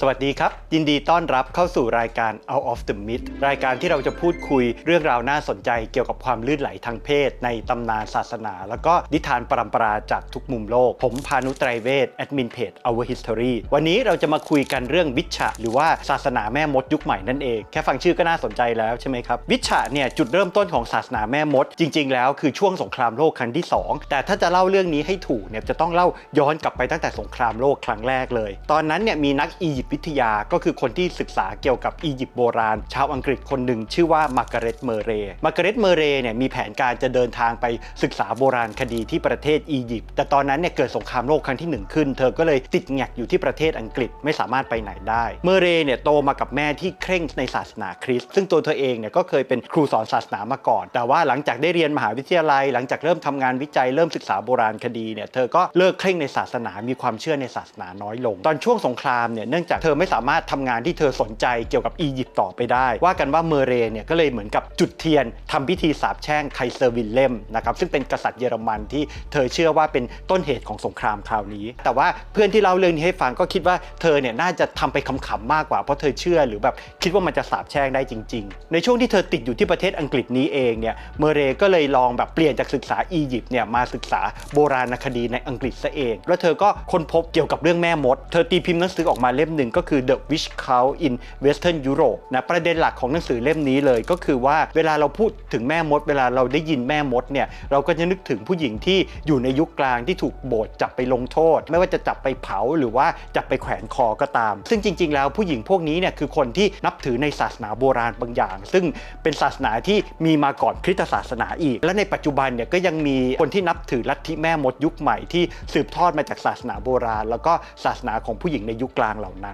สวัสดีครับ ยินดีต้อนรับเข้าสู่รายการ Out of the Myth รายการที่เราจะพูดคุยเรื่องราวน่าสนใจเกี่ยวกับความลื่นไหลทางเพศ ในตำนานศาสนา แล้วก็นิทานปรำปราจากทุกมุมโลก ผมพานุไตรเวศแอดมินเพจ Our History วันนี้เราจะมาคุยกันเรื่องวิชชะหรือว่าศาสนาแม่มดยุคใหม่นั่นเอง แค่ฟังชื่อก็น่าสนใจแล้วใช่ไหมครับ วิชชะเนี่ยจุดเริ่มต้นของศาสนาแม่มด จริง ๆ แล้วคือช่วงสงครามโลกครั้งที่สองแต่ถ้าจะเล่าเรื่องนี้ให้ถูกเนี่ยจะต้องเล่าย้อนกลับไปตั้งแต่สงครามโลกครั้งแรกเลย ตอนนั้นเนี่ยมีนักอียิปต์วิทยาก็คือคนที่ศึกษาเกี่ยวกับอียิปต์โบราณ ชาวอังกฤษคนหนึ่งชื่อว่ามาร์กาเร็ตเมเรย์มาร์กาเร็ตเมเรย์เนี่ยมีแผนการจะเดินทางไปศึกษาโบราณคดีที่ประเทศอียิปต์แต่ตอนนั้นเนี่ยเกิดสงครามโลกครั้งที่หนึ่งขึ้น เธอก็เลยติดแงกอยู่ที่ประเทศอังกฤษไม่สามารถไปไหนได้ เมเรย์เนี่ยโตมากับแม่ที่เคร่งในศาสนาคริสต์ซึ่งตัวเธอเองเนี่ยก็เคยเป็นครูสอนศาสนามาก่อน แต่ว่าหลังจากได้เรียนมหาวิทยาลัย หลังจากเริ่มทำงานวิจัยเริ่มศึกษาโบราณคดีเนี่ยเธอก็เลิกเคร่งในศาสนามีความเชื่อในศาสนาน้อยลง ตอนช่วงสงครามเนี่ยเนื่องจากเธอไม่สามารถทำงานที่เธอสนใจเกี่ยวกับอียิปต์ต่อไปได้ ว่ากันว่าเมเรเนี่ยก็เลยเหมือนกับจุดเทียนทำพิธีสาปแช่งไคเซอร์วิลเลมนะครับซึ่งเป็นกษัตริย์เยอรมันที่เธอเชื่อว่าเป็นต้นเหตุของสงครามคราวนี้ แต่ว่าเพื่อนที่เล่าเรื่องนี้ให้ฟังก็คิดว่าเธอเนี่ยน่าจะทำไปขำๆมากกว่าเพราะเธอเชื่อหรือแบบคิดว่ามันจะสาปแช่งได้จริง ๆ ในช่วงที่เธอติดอยู่ที่ประเทศอังกฤษนี้เองเนี่ยเมเรก็เลยลองแบบเปลี่ยนจากศึกษาอียิปต์เนี่ยมาศึกษาโบราณคดีในอังกฤษซะเอง แล้วเธอก็ค้นพบเกี่ยวกับเรื่องแม่มด เธอตีพิมพ์หนังสือออกมาเล่มหนึ่งก็คือ The Witch Cult in Western Europe นะประเด็นหลักของหนังสือเล่มนี้เลย ก็คือว่าเวลาเราพูดถึงแม่มด เวลาเราได้ยินแม่มดเนี่ยเราก็จะนึกถึงผู้หญิงที่อยู่ในยุคกลางที่ถูกโบสถ์จับไปลงโทษ ไม่ว่าจะจับไปเผาหรือว่าจับไปแขวนคอก็ตาม ซึ่งจริง ๆ แล้วผู้หญิงพวกนี้เนี่ยคือคนที่นับถือในศาสนาโบราณบางอย่าง ซึ่งเป็นศาสนาที่มีมาก่อนคริสตศาสนาอีก และในปัจจุบันเนี่ยก็ยังมีคนที่นับถือลัทธิแม่มดยุคใหม่ที่สืบทอดมาจากศาสนาโบราณ แล้วก็ศาสนาของผู้หญิงในยุคกลางเหล่านั้น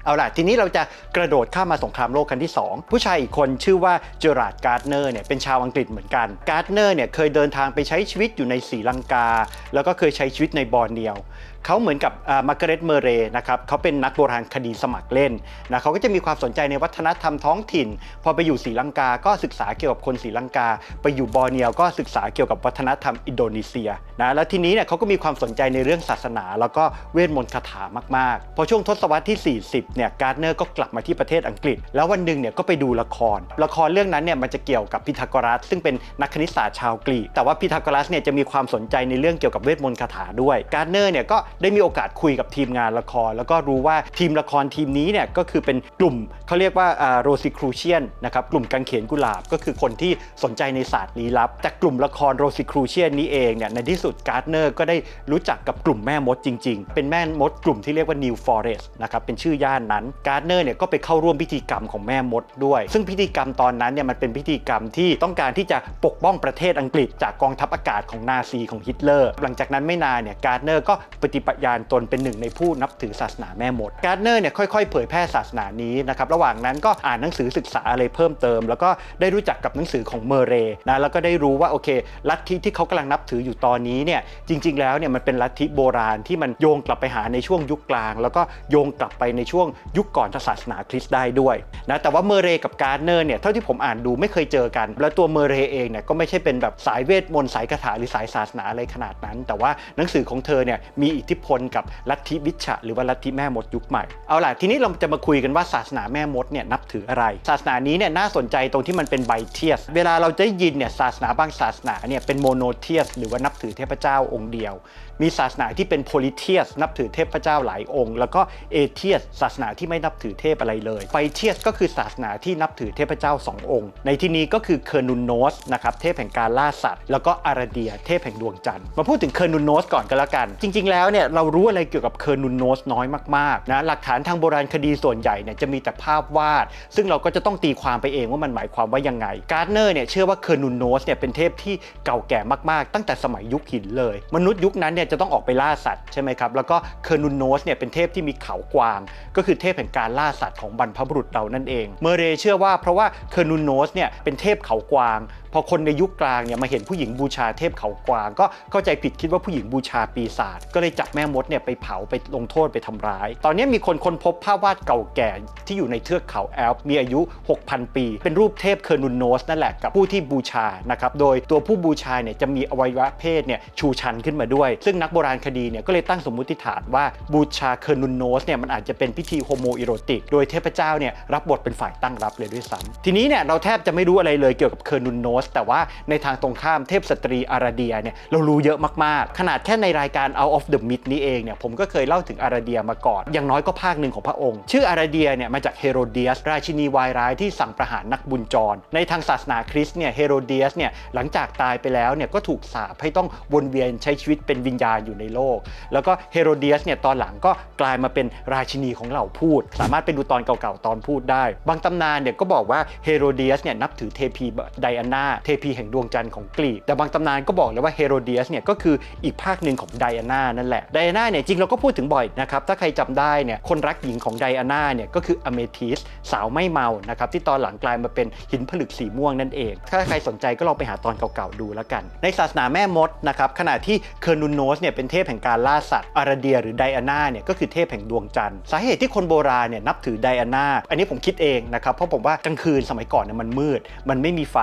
เอาล่ะ ทีนี้เราจะกระโดดข้ามมาสงครามโลกครั้งที่ 2 ผู้ชายอีกคนชื่อว่าเจอราร์ดการ์ดเนอร์เนี่ยเป็นชาวอังกฤษเหมือนกัน การ์ดเนอร์เนี่ยเคยเดินทางไปใช้ชีวิตอยู่ในศรีลังกา แล้วก็เคยใช้ชีวิตในบอร์เนียวเขาเหมือนกับมาร์กาเร็ตเมเรนะครับเขาเป็นนักโบราณคดีสมัครเล่นนะเขาก็จะมีความสนใจในวัฒนธรรมท้องถิ่น พอไปอยู่ศรีลังกา ก็ศึกษาเกี่ยวกับคนศรีลังกา ไปอยู่บอร์เนียวก็ศึกษาเกี่ยวกับวัฒนธรรมอินโดนีเซียนะแล้วทีนี้เนี่ยเขาก็มีความสนใจในเรื่องศาสนา แล้วก็เวทมนต์คาถามากๆ พอช่วงทศวรรษที่ 40เนี่ยการ์ดเนอร์ก็กลับมาที่ประเทศอังกฤษ แล้ววันหนึ่งเนี่ยก็ไปดูละคร ละครเรื่องนั้นเนี่ยมันจะเกี่ยวกับพีทาโกรัส ซึ่งเป็นนักคณิตศาสตร์ชาวกรีกแต่ว่าพีทาโกรัสเนี่ยจะมีความสนใจในเรื่องเกี่ยวกับเวทมนต์คาถาด้วย การ์ดเนอร์เนี่ยก็ได้มีโอกาสคุยกับทีมงานละคร แล้วก็รู้ว่าทีมละครทีมนี้เนี่ยก็คือเป็นกลุ่มเขาเรียกว่าโรซิครูเชียนนะครับกลุ่มกังเขนกุหลาบก็คือคนที่สนใจในศาสตร์ลี้ลับ จากกลุ่มละครโรซิครูเชียนนี้เองเนี่ยในที่สุดการ์ดเนอร์ก็ได้รู้จักกับกลุ่มแม่มดจริง ๆ เป็นแม่มดกลุ่มที่เรียกว่า New Forest นะครับเป็นชื่อย่านนั้น การ์ดเนอร์เนี่ยก็ไปเข้าร่วมพิธีกรรมของแม่มดด้วย ซึ่งพิธีกรรมตอนนั้นเนี่ยมันเป็นพิธีกรรมที่ต้องการที่จะปกป้องประเทศอังกฤษ จากกองทัพอากาศของนาซีของฮิตเลอร์ หลังจากนั้นไม่นานเนี่ยการ์ดเนอร์ก็ปฏิปญาณตนเป็นหนึ่งในผู้นับถือศาสนาแม่มด การ์ดเนอร์เนี่ยค่อยๆ เผยแพร่ศาสนานี้นะครับระหว่างนั้นก็อ่านหนังสือศึกษาอะไรเพิ่มเติม แล้วก็ได้รู้จักกับหนังสือของเมเรนะแล้วก็ได้รู้ว่าโอเค ลัทธิที่เขากำลังนับถืออยู่ตอนนี้เนี่ยจริง ๆ แล้วเนี่ยมันเป็นลัทธิโบราณที่มันโยงกลับไปหาในช่วงยุคกลาง แล้วก็โยงกลับไปในช่วงยุคก่อนศาสนาคริสต์ได้ด้วยนะแต่ว่าเมเรกับการ์เนอร์เนี่ยเท่าที่ผมอ่านดูไม่เคยเจอกัน แล้วตัวเมเรเองเนี่ยก็ไม่ใช่เป็นแบบสายเวทมนต์สายคาถาหรือสายศาสนาอะไรขนาดนั้น แต่ว่าหนังสือของเธอเนี่ยมีอิทธิพลกับลัทธิวิชะหรือว่าลัทธิแม่มดยุคใหม่เอาล่ะทีนี้เราจะมาคุยกันว่าศาสนาแม่มดเนี่ยนับถืออะไร ศาสนานี้เนี่ยน่าสนใจตรงที่มันเป็นไบเทียสเวลาเราจะได้ยินเนี่ยศาสนาบางศาสนาเนี่ยเป็นโมโนเทียสหรือว่านับถือเทพเจ้าองค์เดียว มีศาสนาที่เป็นโพลิเทียสนับถือเทพเจ้าหลายองค์ แล้วก็เอเทียสศาสนาที่ไม่นับถือเทพอะไรเลยไบเทียสก็คือศาสนาที่นับถือเทพเจ้าสององค์ ในที่นี้ก็คือเคอร์นุนโนสนะครับเทพแห่งการล่าสัตว์ แล้วก็อาราเดียเทพแห่งดวงจันทร์มาพูดถึงเคอร์นุนโนสก่อนก็แล้วกัน จริง ๆ แล้วเนี่ยเรารู้อะไรเกี่ยวกับเคอร์นุนโนสน้อยมากๆนะหลักฐานทางโบราณคดีส่วนใหญ่เนี่ยจะมีแต่ภาพวาด ซึ่งเราก็จะต้องตีความไปเองว่ามันหมายความว่ายังไง การ์ดเนอร์เนี่ยเชื่อว่าเคอร์นุนโนสเนี่ยเป็นเทพที่เก่าแก่มากๆ ตั้งแต่สมัยยุคหินเลย มนุษย์ยุคนั้นเนี่ยจะต้องออกไปล่าสัตว์ใช่ไหมครับแล้วก็เคอร์นุนโนสเนี่ยเป็นเทพที่มีเขากวางก็คือเทพแห่งการล่าสัตว์ของบรรพบุรุษเรานั่นเอง เมเรเชื่อว่าเพราะว่าเคอร์นุนโนสเนี่ยเป็นเทพเขากวาง พอคนในยุคกลางเนี่ยมาเห็นผู้หญิงบูชาเทพเขากวาง ก็เข้าใจผิดคิดว่าผู้หญิงบูชาปีศาจก็เลยจับแม่มดเนี่ยไปเผาไปลงโทษไปทำร้าย ตอนนี้มีคนค้นพบภาพวาดเก่าแก่ที่อยู่ในเทือกเขาแอลป์มีอายุ 6,000 ปี เป็นรูปเทพเคอร์นุนโนสนั่นแหละกับผู้ที่บูชานะครับโดยตัวผู้บูชาเนี่ยจะมีอวัยวะเพศเนี่ยชูชันขึ้นมาด้วย ซึ่งนักโบราณคดีเนี่ยก็เลยตั้งสมมติฐานว่าบูชาเคอร์นุนโนสเนี่ยมันอาจจะเป็นพิธีโฮโมอีโรติก โดยเทพเจ้าเนี่ยรับบทเป็นฝ่ายตั้งรับเลยด้วยซ้ำทีนี้เนี่ยเราแทบจะไม่รู้อะไรเลยเกี่ยวกับเคอร์นุนโนส แต่ว่าในทางตรงข้ามเทพสตรีอาราเดียเนี่ยเรารู้เยอะมากๆ ขนาดแค่ในรายการ Out of the Myth นี้เองเนี่ยผมก็เคยเล่าถึงอาราเดียมาก่อน อย่างน้อยก็ภาคหนึ่งของพระองค์ ชื่ออาราเดียเนี่ยมาจากเฮโรเดียส ราชินีวายร้ายที่สั่งประหารนักบุญจร ในทางศาสนาคริสต์เนี่ยเฮโรเดียสเนี่ยหลังจากตายไปแล้วเนี่ยก็ถูกสาปให้ต้องวนเวียนใช้ชีวิตเป็นวิญญาณอยู่ในโลก แล้วก็เฮโรเดียสเนี่ยตอนหลังก็กลายมาเป็นราชินีของเหล่าพูด สามารถไปดูตอนเก่าๆตอนพูดได้ บางตำนานเนี่ยก็บอกว่าเฮโรเดียสเนี่ยนับถือเทพีไดอาน่าเทพีแห่งดวงจันทร์ของกรีกแต่บางตำนานก็บอกเลยว่าเฮโรเดียสเนี่ยก็คืออีกภาคหนึ่งของไดอาน่านั่นแหละไดอาน่าเนี่ยจริงเราก็พูดถึงบ่อยนะครับถ้าใครจำได้เนี่ยคนรักหญิงของไดอาน่าเนี่ยก็คืออเมทิสสาวไม่เมานะครับที่ตอนหลังกลายมาเป็นหินผลึกสีม่วงนั่นเอง ถ้าใครสนใจก็ลองไปหาตอนเก่าๆดูแล้วกัน ในศาสนาแม่มดนะครับขณะที่เคอร์นูโนสเนี่ยเป็นเทพแห่งการล่าสัตว์อาราเดียหรือไดอาน่าเนี่ยก็คือเทพแห่งดวงจันทร์สาเหตุที่คนโบราณเนี่ยนับถือไดอาน่าอันนี้ผมคิดเองนะครับเพราะผมว่ากลางคืนสมัยก่อนเนี่ยมันมืด มันไม่มีไฟ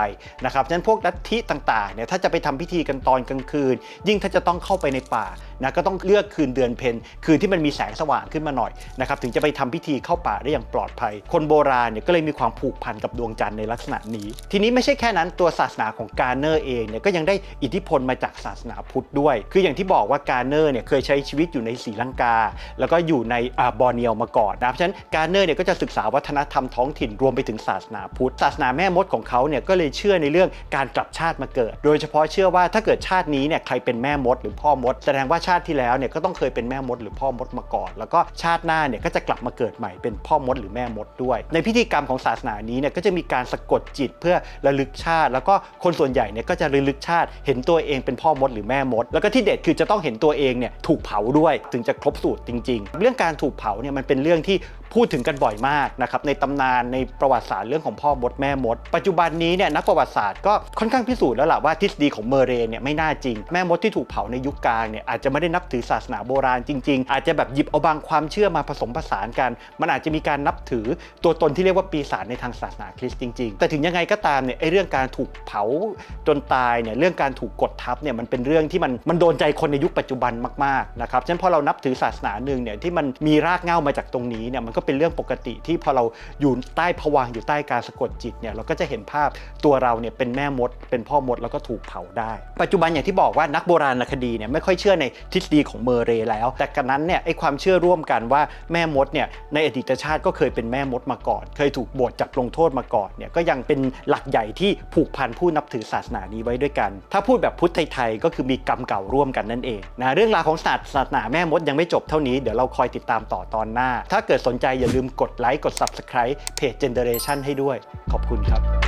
นะครับฉะนั้นพวกลัทธิต่างๆเนี่ยถ้าจะไปทำพิธีกันตอนกลางคืน ยิ่งถ้าจะต้องเข้าไปในป่านะก็ต้องเลือกคืนเดือนเพ็ญคืนที่มันมีแสงสว่างขึ้นมาหน่อยนะครับถึงจะไปทำพิธีเข้าป่าได้อย่างปลอดภัย คนโบราณเนี่ยก็เลยมีความผูกพันกับดวงจันทร์ในลักษณะนี้ ทีนี้ไม่ใช่แค่นั้นตัวศาสนาของกาเนอร์เองเนี่ยก็ยังได้อิทธิพลมาจากศาสนาพุทธด้วย คืออย่างที่บอกว่ากาเนอร์เนี่ยเคยใช้ชีวิตอยู่ในศรีลังกา แล้วก็อยู่ในอาบอร์เนียวมาก่อนนะเพราะฉะนั้นการเนอร์เนี่ยก็จะศึกษาวัฒนธรรมท้องถิ่นรวมไปถึงศาสนาพุทธศาสนาแม่มดของเขาเนี่ยก็เลยเชื่อในเรื่องการกลับชาติมาเกิด โดยเฉพาะเชื่อว่าถ้าเกิดชาตินี้เนี่ยใครเป็นแม่มดหรือพ่อมด แสดงว่าชาติที่แล้วเนี่ยก็ต้องเคยเป็นแม่มดหรือพ่อมดมาก่อน แล้วก็ชาติหน้าเนี่ยก็จะกลับมาเกิดใหม่เป็นพ่อมดหรือแม่มดด้วย ในพิธีกรรมของศาสนานี้เนี่ยก็จะมีการสะกดจิตเพื่อระลึกชาติ แล้วก็คนส่วนใหญ่เนี่ยก็จะระลึกชาติ เห็นตัวเองเป็นพ่อมดหรือแม่มด แล้วก็ที่เด็ดคือจะต้องเห็นตัวเองเนี่ยถูกเผาด้วย ถึงจะครบสูตรจริง ๆ เรื่องการถูกเผาเนี่ยมันเป็นเรื่องที่พูดถึงกันบ่อยมากนะครับในตำนานในประวัติศาสตร์เรื่องของพ่อมดแม่มด ปัจจุบันนี้เนี่ยนักประวัติศาสตร์ก็ค่อนข้างพิสูจน์แล้วล่ะว่าทฤษฎีของเมเรย์เนี่ยไม่น่าจริง แม่มดที่ถูกเผาในยุคกลางเนี่ยอาจจะไม่ได้นับถือศาสนาโบราณจริง ๆ อาจจะแบบหยิบเอาบางความเชื่อมาผสมผสานกัน มันอาจจะมีการนับถือตัวตนที่เรียกว่าปีศาจในทางศาสนาคริสต์จริง ๆ แต่ถึงยังไงก็ตามเนี่ยไอ้เรื่องการถูกเผาจนตายเนี่ยเรื่องการถูกกดทับเนี่ยมันเป็นเรื่องที่มันมันโดนใจคนในยุคปัจจุบันมากๆนะครับฉะนั้นพอเรานับถือศาสนาหนึ่งเนี่ยที่มันมีรากเหง้ามาจากตรงนี้เนี่ยมันก็เป็นเรื่องปกติที่พอเราอยู่ใต้ผวังอยู่ใต้การสะกดจิตเนี่ยเราก็จะเห็นภาพตัวเราเนี่ยเป็นแม่มด เป็นพ่อมดแล้วก็ถูกเผาได้ ปัจจุบันอย่างที่บอกว่านักโบราณคดีเนี่ยไม่ค่อยเชื่อในทฤษฎีของเมเรแล้ว แต่กันนั้นเนี่ยไอความเชื่อร่วมกันว่าแม่มดเนี่ยในอดีตชาติก็เคยเป็นแม่มดมาก่อน เคยถูกบทจับลงโทษมาก่อนเนี่ยก็ยังเป็นหลักใหญ่ที่ผูกพันผู้นับถือศาสนานี้ไว้ด้วยกัน ถ้าพูดแบบพุทธไทยก็คือมีกรรมเก่าร่วมกันนั่นเองนะเรื่องราวของศาสนาแม่มดยังไม่จบเท่านี้เดี๋ยวเราคอยติดตามต่อตอนหน้า ถ้าเกิดสนใจอย่าลืมกดไลค์กด Subscribe เพจ Generation ให้ด้วย ขอบคุณครับ